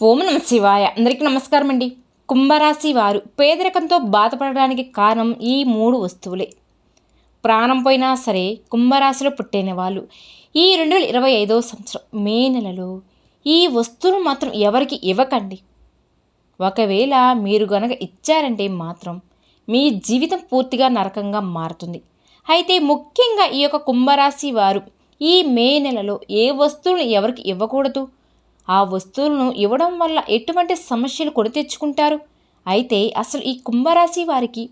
ఓం నమ శివాయ. అందరికీ నమస్కారం అండి కుంభరాశి వారు పేదరికంతో బాధపడడానికి కారణం ఈ మూడు వస్తువులే. ప్రాణం పోయినా సరే కుంభరాశిలో పుట్టిన వాళ్ళు. ఈ రెండు వేల ఇరవై ఐదవ సంవత్సరం మే నెలలో ఈ వస్తువును మాత్రం ఎవరికి ఇవ్వకండి. ఒకవేళ మీరు గనక ఇచ్చారంటే మాత్రం మీ జీవితం పూర్తిగా నరకంగా మారుతుంది. అయితే ముఖ్యంగా ఈ యొక్క కుంభరాశి వారు ఈ మే నెలలో ఏ వస్తువులు ఎవరికి ఇవ్వకూడదు? ఆ వస్తువులను ఇవ్వడం వల్ల ఎటువంటి సమస్యలు కొని తెచ్చుకుంటారు. అయితే అసలు ఈ కుంభరాశి వారికి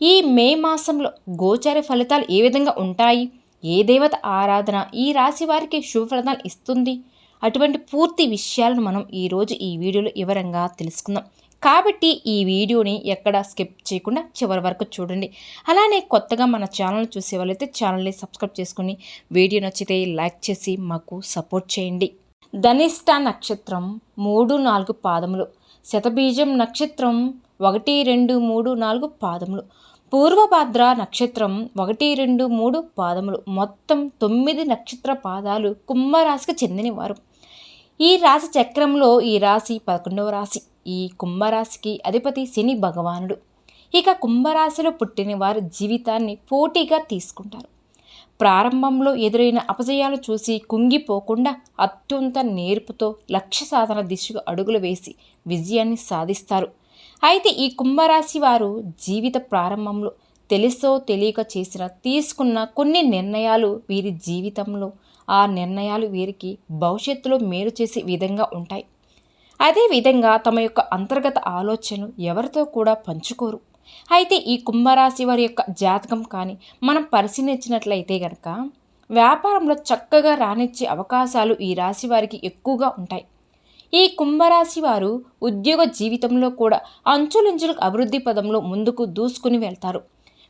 ఈ మే మాసంలో గోచార ఫలితాలు ఏ విధంగా ఉంటాయి? ఏ దేవత ఆరాధన ఈ రాశి వారికి శుభ ఫలితాలు ఇస్తుంది? అటువంటి పూర్తి విషయాలను మనం ఈరోజు ఈ వీడియోలో వివరంగా తెలుసుకుందాం. కాబట్టి ఈ వీడియోని ఎక్కడ స్కిప్ చేయకుండా చివరి వరకు చూడండి. అలానే కొత్తగా మన ఛానల్ చూసే వాళ్ళైతే ఛానల్ని సబ్స్క్రైబ్ చేసుకుని వీడియో నచ్చితే లైక్ చేసి మాకు సపోర్ట్ చేయండి. ధనిష్ట నక్షత్రం మూడు నాలుగు పాదములు. శతబీజం నక్షత్రం ఒకటి రెండు మూడు నాలుగు పాదములు. పూర్వభద్ర నక్షత్రం ఒకటి రెండు మూడు పాదములు. మొత్తం తొమ్మిది నక్షత్ర పాదాలు కుంభరాశికి చెందినవారు. ఈ రాశి చక్రంలో ఈ రాశి పదకొండవ రాశి. ఈ కుంభరాశికి అధిపతి శని భగవానుడు. ఇక కుంభరాశిలో పుట్టిన వారి జీవితాన్ని పోటీగా తీసుకుంటారు. ప్రారంభంలో ఎదురైన అపజయాలు చూసి కుంగిపోకుండా అత్యంత నేర్పుతో లక్ష్య సాధన దిశగా అడుగులు వేసి విజయాన్ని సాధిస్తారు. అయితే ఈ కుంభరాశి వారు జీవిత ప్రారంభంలో తెలుసో తెలియక చేసిన తీసుకున్న కొన్ని నిర్ణయాలు వీరి జీవితంలో ఆ నిర్ణయాలు వీరికి భవిష్యత్తులో మేలు చేసే విధంగా ఉంటాయి. అదేవిధంగా తమ యొక్క అంతర్గత ఆలోచనలు ఎవరితో కూడా పంచుకోరు. అయితే ఈ కుంభరాశి వారి యొక్క జాతకం కానీ మనం పరిశీలించినట్లయితే కనుక వ్యాపారంలో చక్కగా రానిచ్చే అవకాశాలు ఈ రాశి వారికి ఎక్కువగా ఉంటాయి. ఈ కుంభరాశి వారు ఉద్యోగ జీవితంలో కూడా అంచులంచులకు అభివృద్ధి పదంలో ముందుకు దూసుకుని వెళ్తారు.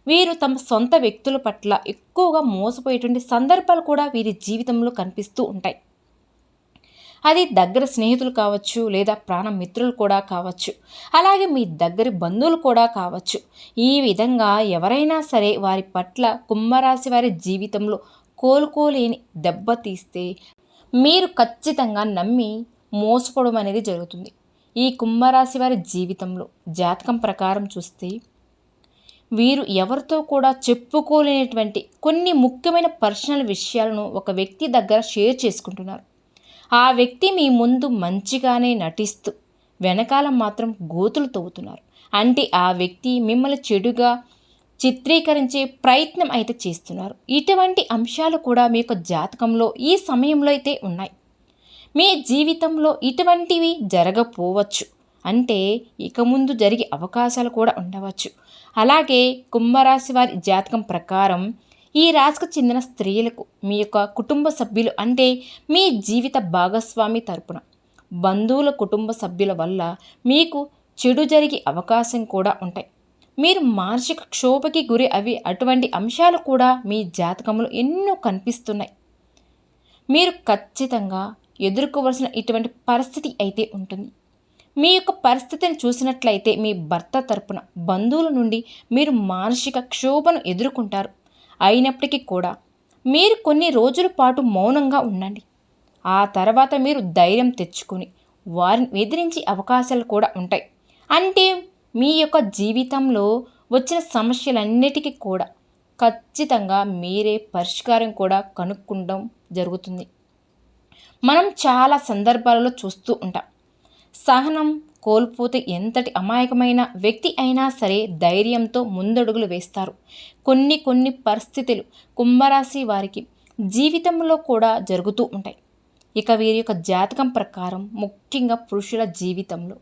వీరు తమ సొంత వ్యక్తుల పట్ల ఎక్కువగా మోసపోయేటువంటి సందర్భాలు కూడా వీరి జీవితంలో కనిపిస్తూ ఉంటాయి. అది దగ్గర స్నేహితులు కావచ్చు లేదా ప్రాణ మిత్రులు కూడా కావచ్చు. అలాగే మీ దగ్గర బంధువులు కూడా కావచ్చు. ఈ విధంగా ఎవరైనా సరే వారి పట్ల కుంభరాశి వారి జీవితంలో కోలుకోలేని దెబ్బతీస్తే మీరు ఖచ్చితంగా నమ్మి మోసపోవడం అనేది జరుగుతుంది. ఈ కుంభరాశి వారి జీవితంలో జాతకం ప్రకారం చూస్తే వీరు ఎవరితో కూడా చెప్పుకోలేనటువంటి కొన్ని ముఖ్యమైన పర్సనల్ విషయాలను ఒక వ్యక్తి దగ్గర షేర్ చేసుకుంటున్నారు. ఆ వ్యక్తి మీ ముందు మంచిగానే నటిస్తూ వెనకాల మాత్రం గోతులు తవ్వుతున్నారు. అంటే ఆ వ్యక్తి మిమ్మల్ని చెడుగా చిత్రీకరించే ప్రయత్నం అయితే చేస్తున్నారు. ఇటువంటి అంశాలు కూడా మీ యొక్క జాతకంలో ఈ సమయంలో అయితే ఉన్నాయి. మీ జీవితంలో ఇటువంటివి జరగపోవచ్చు. అంటే ఇక ముందు జరిగే అవకాశాలు కూడా ఉండవచ్చు. అలాగే కుంభరాశి వారి జాతకం ప్రకారం ఈ రాశికి చెందిన స్త్రీలకు మీ యొక్క కుటుంబ సభ్యులు అంటే మీ జీవిత భాగస్వామి తరపున. బంధువుల కుటుంబ సభ్యుల వల్ల మీకు చెడు జరిగే అవకాశం కూడా ఉంటాయి. మీరు మానసిక క్షోభకి గురి అవి అటువంటి అంశాలు కూడా మీ జాతకంలో ఎన్నో కనిపిస్తున్నాయి. మీరు ఖచ్చితంగా ఎదుర్కోవలసిన ఇటువంటి పరిస్థితి అయితే ఉంటుంది. మీ యొక్క పరిస్థితిని చూసినట్లయితే మీ భర్త తరపున బంధువుల నుండి మీరు మానసిక క్షోభను ఎదుర్కొంటారు. అయినప్పటికీ కూడా మీరు కొన్ని రోజుల పాటు మౌనంగా ఉండండి. ఆ తర్వాత మీరు ధైర్యం తెచ్చుకొని వారిని ఎదిరించే అవకాశాలు కూడా ఉంటాయి. అంటే మీ యొక్క జీవితంలో వచ్చిన సమస్యలన్నిటికీ కూడా ఖచ్చితంగా మీరే పరిష్కారం కూడా కనుక్కుండం జరుగుతుంది. మనం చాలా సందర్భాలలో చూస్తూ ఉంటాం. సహనం కోల్పోతే ఎంతటి అమాయకమైన వ్యక్తి అయినా సరే ధైర్యంతో ముందడుగులు వేస్తారు. కొన్ని కొన్ని పరిస్థితులు కుంభరాశి వారికి జీవితంలో కూడా జరుగుతూ ఉంటాయి. ఇక వీరి యొక్క జాతకం ప్రకారం ముఖ్యంగా పురుషుల జీవితంలో.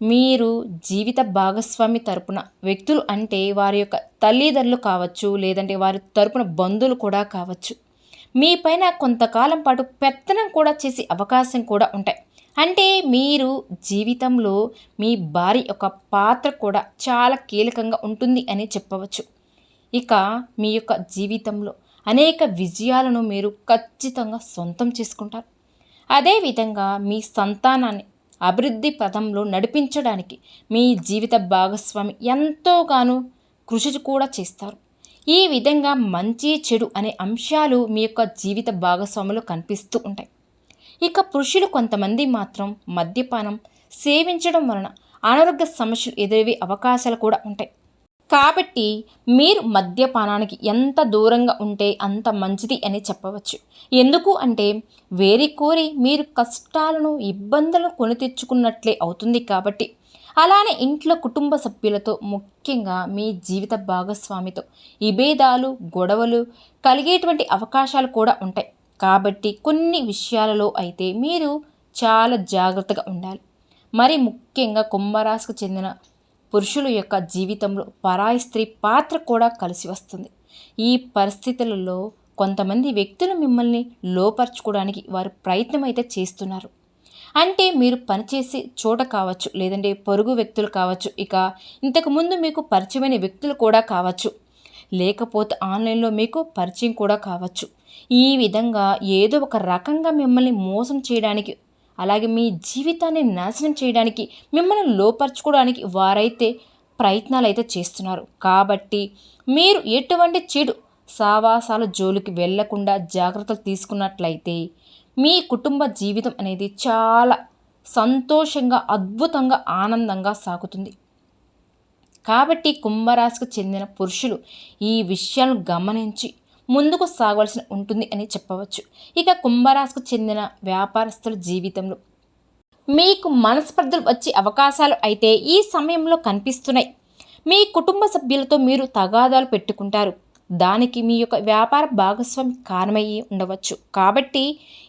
మీరు జీవిత భాగస్వామి తరపున వ్యక్తులు అంటే వారి యొక్క తల్లిదండ్రులు కావచ్చు లేదంటే వారి తరపున బంధువులు కూడా కావచ్చు. మీ పైన కొంతకాలం పాటు పెత్తనం కూడా చేసే అవకాశం కూడా ఉంటాయి. అంటే మీరు జీవితంలో మీ భార్య యొక్క పాత్ర కూడా చాలా కీలకంగా ఉంటుంది అని చెప్పవచ్చు. ఇక మీ యొక్క జీవితంలో అనేక విజయాలను మీరు ఖచ్చితంగా సొంతం చేసుకుంటారు. అదేవిధంగా మీ సంతానాన్ని అభివృద్ధి పదంలో నడిపించడానికి మీ జీవిత భాగస్వామి ఎంతోగానో కృషి కూడా చేస్తారు. ఈ విధంగా మంచి చెడు అనే అంశాలు మీ యొక్క జీవిత భాగస్వామిలో కనిపిస్తూ ఉంటాయి. ఇక పురుషులు కొంతమంది మాత్రం మద్యపానం సేవించడం వలన అనారోగ్య సమస్యలు ఎదురయ్యే అవకాశాలు కూడా ఉంటాయి. కాబట్టి మీరు మద్యపానానికి ఎంత దూరంగా ఉంటే అంత మంచిది అని చెప్పవచ్చు. ఎందుకు అంటే వేరి కోరి మీరు కష్టాలను ఇబ్బందులను కొని తెచ్చుకున్నట్లే అవుతుంది కాబట్టి. అలానే ఇంట్లో కుటుంబ సభ్యులతో ముఖ్యంగా మీ జీవిత భాగస్వామితో విభేదాలు గొడవలు కలిగేటువంటి అవకాశాలు కూడా ఉంటాయి. కాబట్టి కొన్ని విషయాలలో అయితే మీరు చాలా జాగ్రత్తగా ఉండాలి. మరి ముఖ్యంగా కుంభరాశికి చెందిన పురుషుల యొక్క జీవితంలో పరాయి స్త్రీ పాత్ర కూడా కలిసి వస్తుంది. ఈ పరిస్థితులలో కొంతమంది వ్యక్తులు మిమ్మల్ని లోపరచుకోవడానికి వారు ప్రయత్నం అయితే చేస్తున్నారు. అంటే మీరు పనిచేసే చోట కావచ్చు లేదంటే పొరుగు వ్యక్తులు కావచ్చు ఇక ఇంతకుముందు మీకు పరిచయమైన వ్యక్తులు కూడా కావచ్చు లేకపోతే ఆన్లైన్లో మీకు పరిచయం కూడా కావచ్చు. ఈ విధంగా ఏదో ఒక రకంగా మిమ్మల్ని మోసం చేయడానికి అలాగే మీ జీవితాన్ని నాశనం చేయడానికి మిమ్మల్ని లోపరచుకోవడానికి వారైతే ప్రయత్నాలు అయితే చేస్తున్నారు. కాబట్టి మీరు ఎటువంటి చెడు సావాసాల జోలికి వెళ్ళకుండా జాగ్రత్తలు తీసుకున్నట్లయితే మీ కుటుంబ జీవితం అనేది చాలా సంతోషంగా అద్భుతంగా ఆనందంగా సాగుతుంది. కాబట్టి కుంభరాశికి చెందిన పురుషులు ఈ విషయాలను గమనించి ముందుకు సాగవలసి ఉంటుంది అని చెప్పవచ్చు. ఇక కుంభరాశికి చెందిన వ్యాపారస్తుల జీవితంలో. మీకు మనస్పర్ధలు వచ్చే అవకాశాలు అయితే ఈ సమయంలో కనిపిస్తున్నాయి. మీ కుటుంబ సభ్యులతో మీరు తగాదాలు పెట్టుకుంటారు. దానికి మీ యొక్క వ్యాపార భాగస్వామి కారణమయ్యి ఉండవచ్చు. కాబట్టి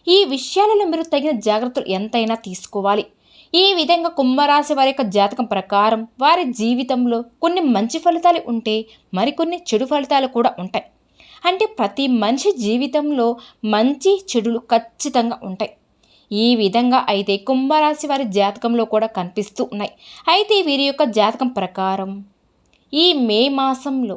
ఈ విషయాలలో మీరు తగిన జాగ్రత్తలు ఎంతైనా తీసుకోవాలి. ఈ విధంగా కుంభరాశి వారి యొక్క జాతకం ప్రకారం వారి జీవితంలో కొన్ని మంచి ఫలితాలు ఉంటే మరికొన్ని చెడు ఫలితాలు కూడా ఉంటాయి. అంటే ప్రతి మనిషి జీవితంలో మంచి చెడులు ఖచ్చితంగా ఉంటాయి. ఈ విధంగా అయితే కుంభరాశి వారి జాతకంలో కూడా కనిపిస్తూ ఉన్నాయి. అయితే వీరి యొక్క జాతకం ప్రకారం ఈ మే మాసంలో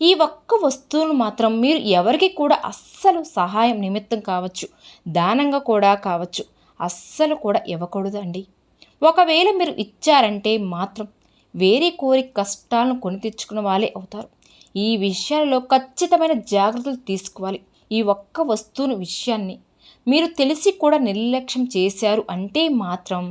ఈ ఒక్క వస్తువును మాత్రం మీరు ఎవరికి కూడా అస్సలు సహాయం నిమిత్తం కావచ్చు. దానంగా కూడా కావచ్చు. అస్సలు కూడా ఇవ్వకూడదు అండి ఒకవేళ మీరు ఇచ్చారంటే మాత్రం వేరే కోరి కష్టాలను కొని తెచ్చుకున్న వాళ్ళే అవుతారు. ఈ విషయాలలో ఖచ్చితమైన జాగ్రత్తలు తీసుకోవాలి. ఈ ఒక్క వస్తువుని విషయాన్ని మీరు తెలిసి కూడా నిర్లక్ష్యం చేశారు అంటే మాత్రం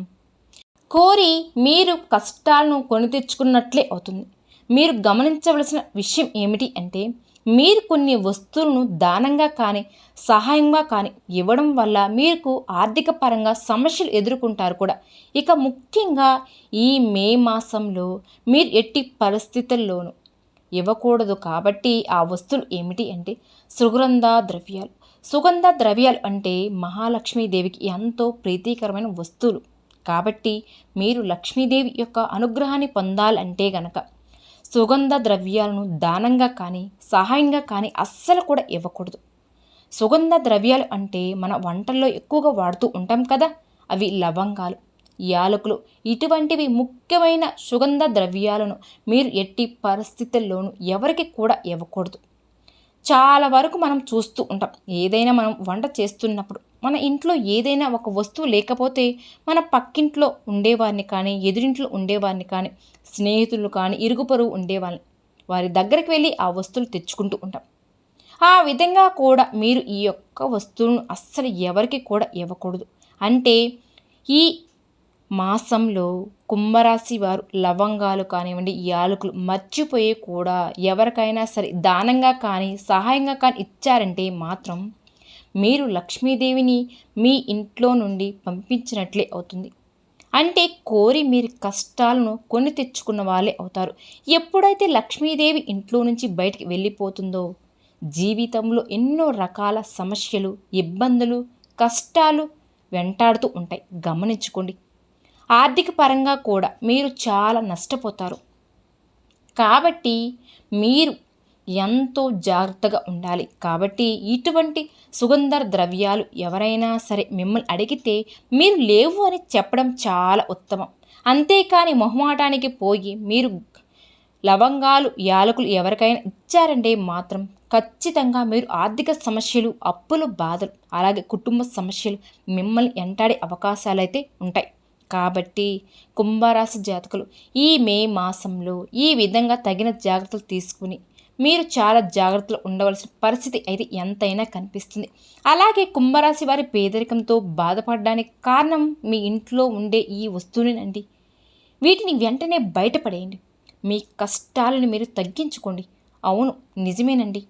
కోరి మీరు కష్టాలను కొని తెచ్చుకున్నట్లే అవుతుంది. మీరు గమనించవలసిన విషయం ఏమిటి అంటే మీరు కొన్ని వస్తువులను దానంగా కానీ సహాయంగా కానీ ఇవ్వడం వల్ల మీకు ఆర్థిక పరంగా సమస్యలు ఎదుర్కొంటారు కూడా. ఇక ముఖ్యంగా ఈ మే మాసంలో మీరు ఎట్టి పరిస్థితుల్లోనూ ఇవ్వకూడదు కాబట్టి ఆ వస్తువులు ఏమిటి అంటే సుగంధ ద్రవ్యాలు. సుగంధ ద్రవ్యాలు అంటే మహాలక్ష్మీదేవికి ఎంతో ప్రీతికరమైన వస్తువులు. కాబట్టి మీరు లక్ష్మీదేవి యొక్క అనుగ్రహాన్ని పొందాలంటే గనక సుగంధ ద్రవ్యాలను దానంగా కానీ సహాయంగా కానీ అస్సలు కూడా ఇవ్వకూడదు. సుగంధ ద్రవ్యాలు అంటే మన వంటల్లో ఎక్కువగా వాడుతూ ఉంటాం కదా అవి లవంగాలు యాలకులు ఇటువంటివి ముఖ్యమైన సుగంధ ద్రవ్యాలను మీరు ఎట్టి పరిస్థితుల్లోనూ ఎవరికి కూడా ఇవ్వకూడదు. చాలా వరకు మనం చూస్తూ ఉంటాం. ఏదైనా మనం వంట చేస్తున్నప్పుడు మన ఇంట్లో ఏదైనా ఒక వస్తువు లేకపోతే మన పక్కింట్లో ఉండేవారిని కానీ ఎదురింట్లో ఉండేవారిని కానీ స్నేహితులు కానీ ఇరుగు పొరుగు ఉండేవాళ్ళని వారి దగ్గరికి వెళ్ళి ఆ వస్తువులు తెచ్చుకుంటూ ఉంటాం. ఆ విధంగా కూడా మీరు ఈ యొక్క వస్తువులను అస్సలు ఎవరికి కూడా ఇవ్వకూడదు. అంటే ఈ మాసంలో కుంభరాశి వారు లవంగాలు కానివ్వండి యాలకులు మర్చిపోయి కూడా ఎవరికైనా సరే దానంగా కానీ సహాయంగా కానీ ఇచ్చారంటే మాత్రం మీరు లక్ష్మీదేవిని మీ ఇంట్లో నుండి పంపించినట్లే అవుతుంది. అంటే కోరి మీరు కష్టాలను కొని తెచ్చుకున్న వాళ్ళే అవుతారు. ఎప్పుడైతే లక్ష్మీదేవి ఇంట్లో నుంచి బయటికి వెళ్ళిపోతుందో జీవితంలో ఎన్నో రకాల సమస్యలు ఇబ్బందులు కష్టాలు వెంటాడుతూ ఉంటాయి. గమనించుకోండి. ఆర్థిక పరంగా కూడా మీరు చాలా నష్టపోతారు. కాబట్టి మీరు ఎంతో జాగ్రత్తగా ఉండాలి. కాబట్టి ఇటువంటి సుగంధ ద్రవ్యాలు ఎవరైనా సరే మిమ్మల్ని అడిగితే మీరు లేవు అని చెప్పడం చాలా ఉత్తమం. అంతేకాని మొహమాటానికి పోయి మీరు లవంగాలు యాలకులు ఎవరికైనా ఇచ్చారంటే మాత్రం ఖచ్చితంగా మీరు ఆర్థిక సమస్యలు అప్పులు బాధలు అలాగే కుటుంబ సమస్యలు మిమ్మల్ని ఎంటాడే అవకాశాలు అయితే ఉంటాయి. కాబట్టి కుంభరాశి జాతకులు ఈ మే మాసంలో ఈ విధంగా తగిన జాగ్రత్తలు తీసుకుని మీరు చాలా జాగ్రత్తలు ఉండవలసిన పరిస్థితి అయితే ఎంతైనా కనిపిస్తుంది. అలాగే కుంభరాశి వారి పేదరికంతో బాధపడడానికి కారణం మీ ఇంట్లో ఉండే ఈ వస్తువులేనండి వీటిని వెంటనే బయటపడేయండి. మీ కష్టాలను మీరు తగ్గించుకోండి. అవును నిజమేనండి.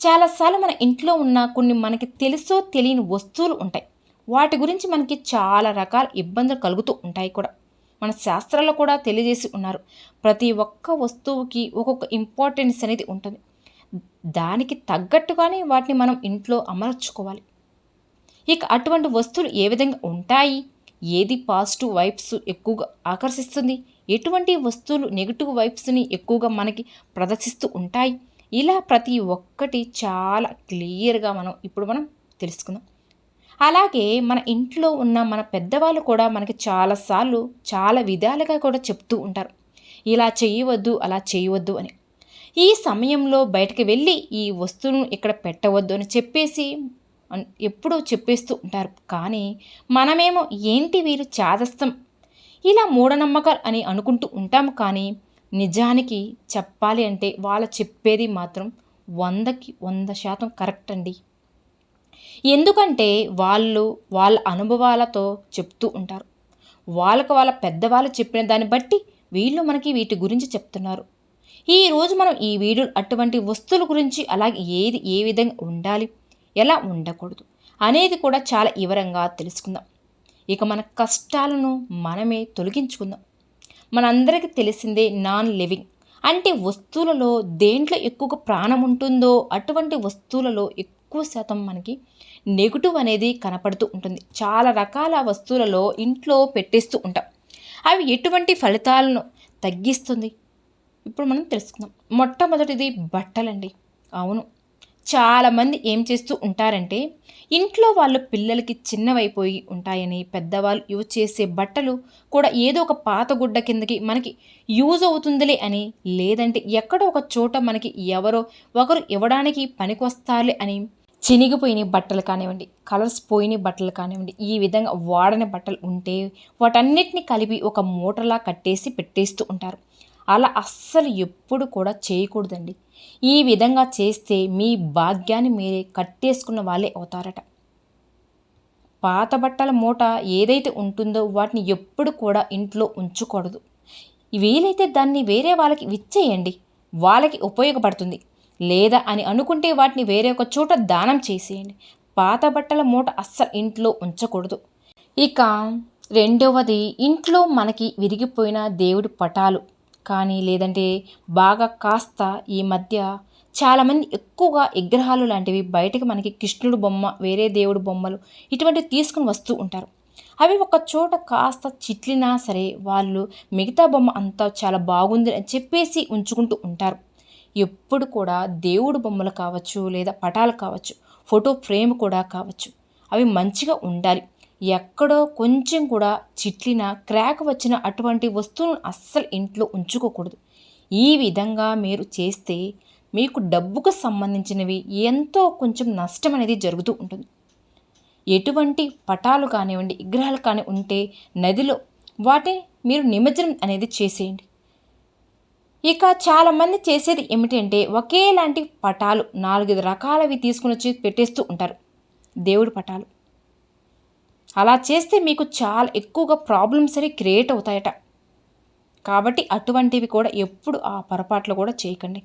చాలాసార్లు మన ఇంట్లో ఉన్న కొన్ని మనకి తెలుసో తెలియని వస్తువులు ఉంటాయి. వాటి గురించి మనకి చాలా రకాల ఇబ్బందులు కలుగుతూ ఉంటాయి కూడా. మన శాస్త్రాల్లో కూడా తెలియజేసి ఉన్నారు. ప్రతి ఒక్క వస్తువుకి ఒక్కొక్క ఇంపార్టెన్స్ అనేది ఉంటుంది. దానికి తగ్గట్టుగానే వాటిని మనం ఇంట్లో అమర్చుకోవాలి. ఇక అటువంటి వస్తువులు ఏ విధంగా ఉంటాయి? ఏది పాజిటివ్ వైబ్స్ ఎక్కువగా ఆకర్షిస్తుంది? ఎటువంటి వస్తువులు నెగిటివ్ వైబ్స్ని ఎక్కువగా మనకి ప్రదర్శిస్తూ ఉంటాయి? ఇలా ప్రతి ఒక్కటి చాలా క్లియర్గా మనం ఇప్పుడు మనం తెలుసుకుందాం. అలాగే మన ఇంట్లో ఉన్న మన పెద్దవాళ్ళు కూడా మనకి చాలాసార్లు చాలా విధాలుగా కూడా చెప్తూ ఉంటారు. ఇలా చేయవద్దు అలా చేయవద్దు అని. ఈ సమయంలో బయటకు వెళ్ళి ఈ వస్తువును ఇక్కడ పెట్టవద్దు అని చెప్పేసి ఎప్పుడూ చెప్పేస్తూ ఉంటారు. కానీ మనమేమో ఏంటి వీరు చాదస్తం? ఇలా మూఢనమ్మకాలు అని అనుకుంటూ ఉంటాం కానీ నిజానికి చెప్పాలి అంటే వాళ్ళు చెప్పేది మాత్రం వందకి వంద శాతం కరెక్ట్ అండి. ఎందుకంటే వాళ్ళు వాళ్ళ అనుభవాలతో చెప్తూ ఉంటారు. వాళ్ళకు వాళ్ళ పెద్దవాళ్ళు చెప్పిన దాన్ని బట్టి వీళ్ళు మనకి వీటి గురించి చెప్తున్నారు. ఈరోజు మనం ఈ వీడియో అటువంటి వస్తువుల గురించి అలాగే ఏది ఏ విధంగా ఉండాలి ఎలా ఉండకూడదు అనేది కూడా చాలా వివరంగా తెలుసుకుందాం. ఇక మన కష్టాలను మనమే తొలగించుకుందాం. మనందరికీ తెలిసిందే నాన్ లివింగ్. అంటే వస్తువులలో దేంట్లో ఎక్కువగా ప్రాణం ఉంటుందో అటువంటి వస్తువులలో ఎక్కువ ఎక్కువ శాతం మనకి నెగిటివ్ అనేది కనపడుతూ ఉంటుంది. చాలా రకాల వస్తువులలో ఇంట్లో పెట్టేస్తూ ఉంటాం. అవి ఎటువంటి ఫలితాలను తగ్గిస్తుంది? ఇప్పుడు మనం తెలుసుకుందాం. మొట్టమొదటిది బట్టలండి. అవును. చాలామంది ఏం చేస్తూ ఉంటారంటే ఇంట్లో వాళ్ళ పిల్లలకి చిన్నవైపోయి ఉంటాయని పెద్దవాళ్ళు యూజ్ చేసే బట్టలు కూడా ఏదో ఒక పాత గుడ్డ కిందకి మనకి యూజ్ అవుతుందిలే అని లేదంటే ఎక్కడో ఒక చోట మనకి ఎవరో ఒకరు ఇవ్వడానికి పనికొస్తారులే అని చినిగిపోయిన బట్టలు కానివ్వండి కలర్స్ పోయిన బట్టలు కానివ్వండి ఈ విధంగా వాడని బట్టలు ఉంటే వాటన్నిటిని కలిపి ఒక మూటలా కట్టేసి పెట్టేస్తూ ఉంటారు. అలా అస్సలు ఎప్పుడు కూడా చేయకూడదండి. ఈ విధంగా చేస్తే మీ భాగ్యాన్ని మీరే కట్టేసుకున్న వాళ్ళే అవుతారట. పాత బట్టల మూట ఏదైతే ఉంటుందో వాటిని ఎప్పుడు కూడా ఇంట్లో ఉంచకూడదు. వీలైతే దాన్ని వేరే వాళ్ళకి విచ్చేయండి. వాళ్ళకి ఉపయోగపడుతుంది. లేదా అని అనుకుంటే వాటిని వేరే ఒక చోట దానం చేసేయండి. పాత బట్టల మూట అస్సలు ఇంట్లో ఉంచకూడదు. ఇక రెండవది ఇంట్లో మనకి విరిగిపోయిన దేవుడి పటాలు. కానీ లేదంటే బాగా కాస్త ఈ మధ్య చాలామంది ఎక్కువగా విగ్రహాలు లాంటివి బయటకు మనకి కృష్ణుడు బొమ్మ వేరే దేవుడు బొమ్మలు ఇటువంటివి తీసుకుని వస్తూ ఉంటారు. అవి ఒక చోట కాస్త చిట్లినా సరే వాళ్ళు మిగతా బొమ్మ అంతా చాలా బాగుంది అని చెప్పేసి ఉంచుకుంటూ ఉంటారు. ఎప్పుడు కూడా దేవుడు బొమ్మలు కావచ్చు లేదా పటాలు కావచ్చు ఫోటో ఫ్రేమ్ కూడా కావచ్చు. అవి మంచిగా ఉండాలి. ఎక్కడో కొంచెం కూడా చిట్లిన క్రాక్ వచ్చిన అటువంటి వస్తువులను అస్సలు ఇంట్లో ఉంచుకోకూడదు. ఈ విధంగా మీరు చేస్తే మీకు డబ్బుకు సంబంధించినవి ఎంతో కొంచెం నష్టం అనేది జరుగుతూ ఉంటుంది. ఎటువంటి పటాలు కానివ్వండి విగ్రహాలు కానీ ఉంటే నదిలో వాటి మీరు నిమజ్జనం అనేది చేసేయండి. ఇక చాలామంది చేసేది ఏమిటంటే ఒకేలాంటి పటాలు నాలుగైదు రకాలవి తీసుకుని వచ్చి పెట్టేస్తూ ఉంటారు. దేవుడి పటాలు. అలా చేస్తే మీకు చాలా ఎక్కువగా ప్రాబ్లమ్స్ అనేవి క్రియేట్ అవుతాయట. కాబట్టి అటువంటివి కూడా ఎప్పుడు ఆ పొరపాట్లు కూడా చేయకండి.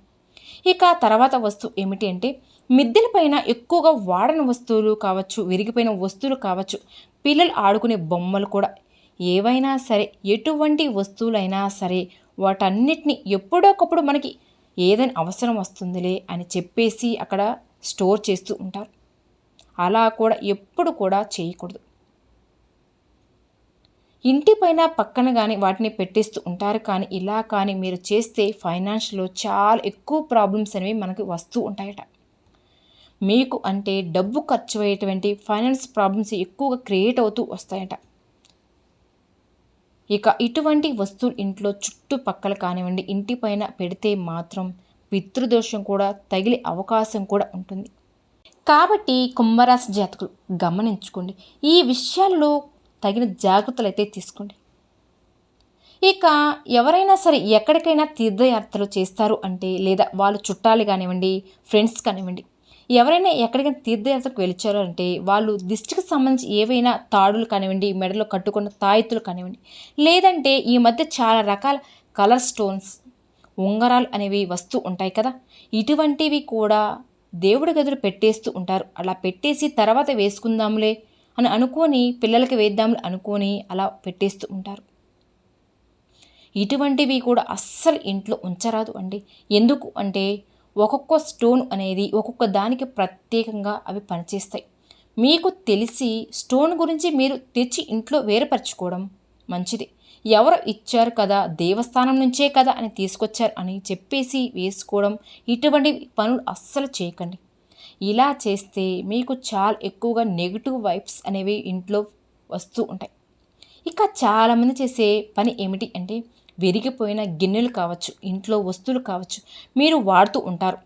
ఇక తర్వాత వస్తువు ఏమిటి అంటే మిద్దెల పైన ఎక్కువగా వాడని వస్తువులు కావచ్చు విరిగిపోయిన వస్తువులు కావచ్చు పిల్లలు ఆడుకునే బొమ్మలు కూడా. ఏవైనా సరే ఎటువంటి వస్తువులైనా సరే వాటన్నిటిని ఎప్పుడొకప్పుడు మనకి ఏదైనా అవసరం వస్తుందిలే అని చెప్పేసి అక్కడ స్టోర్ చేస్తూ ఉంటారు. అలా కూడా ఎప్పుడు కూడా చేయకూడదు. ఇంటిపైన పక్కన కానీ వాటిని పెట్టేస్తూ ఉంటారు కానీ ఇలా కానీ మీరు చేస్తే ఫైనాన్షియల్లో చాలా ఎక్కువ ప్రాబ్లమ్స్ అనేవి మనకి వస్తూ ఉంటాయట. మీకు అంటే డబ్బు ఖర్చు అయ్యేటువంటి ఫైనాన్స్ ప్రాబ్లమ్స్ ఎక్కువగా క్రియేట్ అవుతూ వస్తాయట. ఇక ఇటువంటి వస్తువులు ఇంట్లో చుట్టుపక్కల కానివ్వండి ఇంటిపైన పెడితే మాత్రం పితృదోషం కూడా తగిలే అవకాశం కూడా ఉంటుంది. కాబట్టి కుంభరాశి జాతకులు గమనించుకోండి. ఈ విషయాల్లో తగిన జాగ్రత్తలు అయితే తీసుకోండి. ఇక ఎవరైనా సరే ఎక్కడికైనా తీర్థయాత్రలు చేస్తారు అంటే లేదా వాళ్ళు చుట్టాలు కానివ్వండి ఫ్రెండ్స్ కానివ్వండి ఎవరైనా ఎక్కడికైనా తీర్థయాత్రకు వెళ్ళారు అంటే వాళ్ళు దిష్టికి సంబంధించి ఏవైనా తాడులు కానివ్వండి మెడలో కట్టుకున్న తాయెత్తులు కానివ్వండి లేదంటే ఈ మధ్య చాలా రకాల కలర్ స్టోన్స్ ఉంగరాలు అనేవి వస్తూ ఉంటాయి కదా. ఇటువంటివి కూడా దేవుడి గదులు పెట్టేస్తూ ఉంటారు. అలా పెట్టేసి తర్వాత వేసుకుందాంలే అని అనుకొని పిల్లలకి వేద్దాంలే అనుకొని అలా పెట్టేస్తూ ఉంటారు. ఇటువంటివి కూడా అస్సలు ఇంట్లో ఉంచరాదు అండి. ఎందుకు అంటే ఒక్కొక్క స్టోన్ అనేది ఒక్కొక్క దానికి ప్రత్యేకంగా అవి పనిచేస్తాయి. మీకు తెలిసి స్టోన్ గురించి మీరు తెచ్చి ఇంట్లో వేరుపరచుకోవడం మంచిది. ఎవరు ఇచ్చారు కదా దేవస్థానం నుంచే కదా అని తీసుకొచ్చారు అని చెప్పేసి వేసుకోవడం ఇటువంటి పనులు అస్సలు చేయకండి. ఇలా చేస్తే మీకు చాలా ఎక్కువగా నెగిటివ్ వైబ్స్ అనేవి ఇంట్లో వస్తూ ఉంటాయి. ఇక చాలామంది చేసే పని ఏమిటి అంటే విరిగిపోయిన గిన్నెలు కావచ్చు ఇంట్లో వస్తువులు కావచ్చు మీరు వాడుతూ ఉంటారు.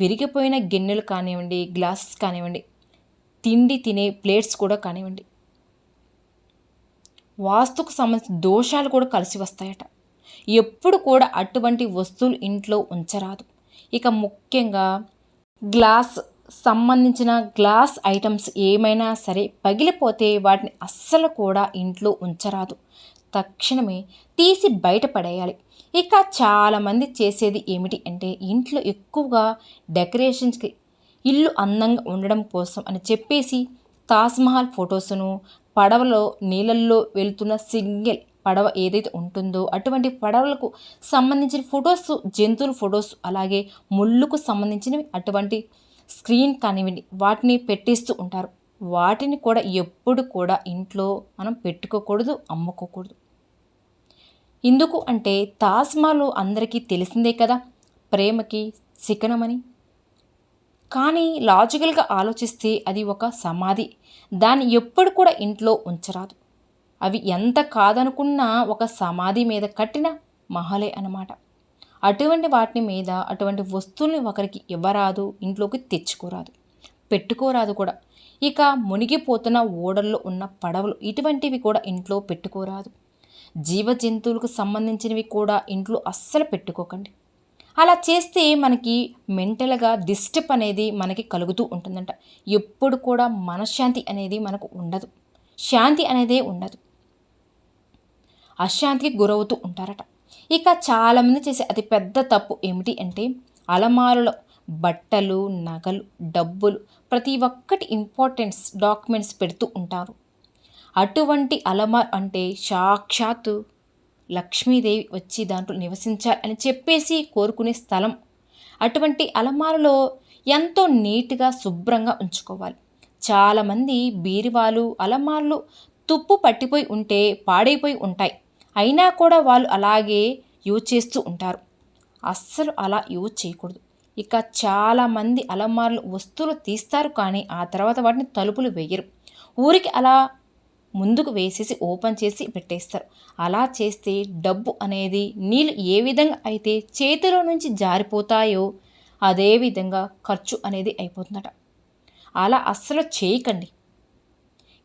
విరిగిపోయిన గిన్నెలు కానివ్వండి గ్లాసెస్ కానివ్వండి తిండి తినే ప్లేట్స్ కూడా కానివ్వండి. వాస్తుకు సంబంధించిన దోషాలు కూడా కలిసి వస్తాయట. ఎప్పుడు కూడా అటువంటి వస్తువులు ఇంట్లో ఉంచరాదు. ఇక ముఖ్యంగా గ్లాస్ సంబంధించిన గ్లాస్ ఐటమ్స్ ఏమైనా సరే పగిలిపోతే వాటిని అస్సలు కూడా ఇంట్లో ఉంచరాదు. తక్షణమే తీసి బయటపడేయాలి ఇక చాలామంది చేసేది ఏమిటి అంటే ఇంట్లో ఎక్కువగా డెకరేషన్స్కి ఇల్లు అందంగా ఉండడం కోసం అని చెప్పేసి తాజ్మహల్ ఫొటోస్ను పడవలో నీళ్ళల్లో వెళ్తున్న సింగిల్ పడవ ఏదైతే ఉంటుందో అటువంటి పడవలకు సంబంధించిన ఫొటోస్ జంతువుల ఫొటోస్ అలాగే ముళ్ళుకు సంబంధించినవి అటువంటి స్క్రీన్ కానివ్వండి వాటిని పెట్టేస్తూ ఉంటారు. వాటిని కూడా ఎప్పుడు కూడా ఇంట్లో మనం పెట్టుకోకూడదు అమ్ముకోకూడదు. ఎందుకు అంటే తాజ్మహల్ అందరికీ తెలిసిందే కదా ప్రేమకి చికనమని కానీ లాజికల్గా ఆలోచిస్తే అది ఒక సమాధి. దాన్ని ఎప్పుడు కూడా ఇంట్లో ఉంచరాదు. అవి ఎంత కాదనుకున్నా ఒక సమాధి మీద కట్టిన మహలే అనమాట అటువంటి వాటి మీద అటువంటి వస్తువుల్ని ఒకరికి ఇవ్వరాదు ఇంట్లోకి తెచ్చుకోరాదు పెట్టుకోరాదు కూడా. ఇక మునిగిపోతున్న ఓడల్లో ఉన్న పడవలు ఇటువంటివి కూడా ఇంట్లో పెట్టుకోరాదు. జీవ జంతువులకు సంబంధించినవి కూడా ఇంట్లో అస్సలు పెట్టుకోకండి. అలా చేస్తే మనకి మెంటల్గా డిస్టర్బ్ అనేది మనకి కలుగుతూ ఉంటుందంట. ఎప్పుడు కూడా మనశ్శాంతి అనేది మనకు ఉండదు. శాంతి అనేదే ఉండదు. అశాంతికి గురవుతూ ఉంటారట. ఇక చాలామంది చేసే అతి పెద్ద తప్పు ఏమిటి అంటే అలమారులో బట్టలు నగలు డబ్బులు ప్రతి ఒక్కటి ఇంపార్టెన్స్ డాక్యుమెంట్స్ పెడుతూ ఉంటారు. అటువంటి అలమార్ అంటే సాక్షాత్తు లక్ష్మీదేవి వచ్చి దాంట్లో నివసించాలి అని చెప్పేసి కోరుకునే స్థలం. అటువంటి అలమారులో ఎంతో నీట్గా శుభ్రంగా ఉంచుకోవాలి. చాలామంది బీరువాలు అలమార్లు తుప్పు పట్టిపోయి ఉంటే పాడైపోయి ఉంటాయి. అయినా కూడా వాళ్ళు అలాగే యూజ్ చేస్తూ ఉంటారు. అస్సలు అలా యూజ్ చేయకూడదు. ఇక చాలామంది అలమార్లు వస్తువులు తీస్తారు కానీ ఆ తర్వాత వాటిని తలుపులు వేయరు. ఊరికి అలా ముందుకు వేసేసి ఓపెన్ చేసి పెట్టేస్తారు. అలా చేస్తే డబ్బు అనేది నీళ్ళు ఏ విధంగా అయితే చేతిలో నుంచి జారిపోతాయో అదే విధంగా ఖర్చు అనేది అయిపోతుందట. అలా అస్సలు చేయకండి.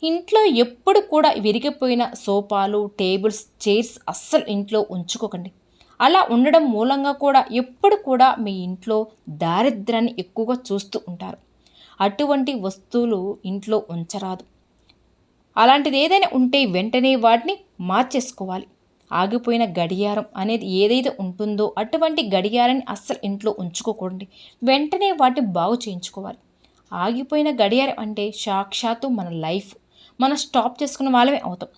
ఇంట్లో ఎప్పుడు కూడా విరిగిపోయిన సోఫాలు టేబుల్స్ చైర్స్ అస్సలు ఇంట్లో ఉంచుకోకండి. అలా ఉండడం మూలంగా కూడా ఎప్పుడు కూడా మీ ఇంట్లో దారిద్ర్యాన్ని ఎక్కువగా చూస్తూ ఉంటారు. అటువంటి వస్తువులు ఇంట్లో ఉంచరాదు. అలాంటిది ఏదైనా ఉంటే వెంటనే వాటిని మార్చేసుకోవాలి. ఆగిపోయిన గడియారం అనేది ఏదైతే ఉంటుందో అటువంటి గడియారాన్ని అస్సలు ఇంట్లో ఉంచుకోకూడదు. వెంటనే వాటిని బాగు చేయించుకోవాలి. ఆగిపోయిన గడియారం అంటే సాక్షాత్తు మన లైఫ్. మనం స్టాప్ చేసుకున్న వాళ్ళమే అవుతాం.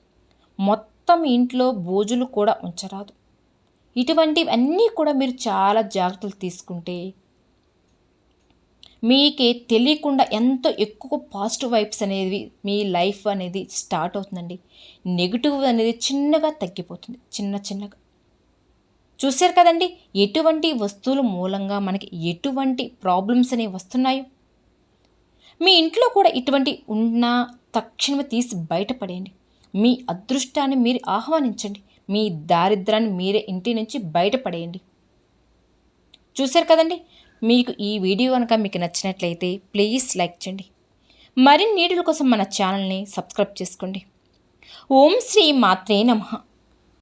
మొత్తం ఇంట్లో బోజులు కూడా ఉంచరాదు. ఇటువంటివన్నీ కూడా మీరు చాలా జాగ్రత్తలు తీసుకుంటే మీకే తెలియకుండా ఎంతో ఎక్కువ పాజిటివ్ వైబ్స్ అనేవి మీ లైఫ్ అనేది స్టార్ట్ అవుతుందండి. నెగిటివ్ అనేది చిన్నగా తగ్గిపోతుంది. చిన్న చిన్నగా. చూశారు కదండి? ఎటువంటి వస్తువుల మూలంగా మనకి ఎటువంటి ప్రాబ్లమ్స్ అనేవి వస్తున్నాయో? మీ ఇంట్లో కూడా ఇటువంటి ఉన్నా తక్షణమే తీసి బయటపడేయండి. మీ అదృష్టాన్ని మీరు ఆహ్వానించండి. మీ దారిద్రాన్ని మీరే ఇంటి నుంచి బయటపడేయండి. చూశారు కదండి? మీకు ఈ వీడియో కనుక మీకు నచ్చినట్లయితే ప్లీజ్ లైక్ చేయండి. మరిన్ని నీడుల కోసం మన ఛానల్ని సబ్స్క్రైబ్ చేసుకోండి. ఓం శ్రీ మాత్రే నమః.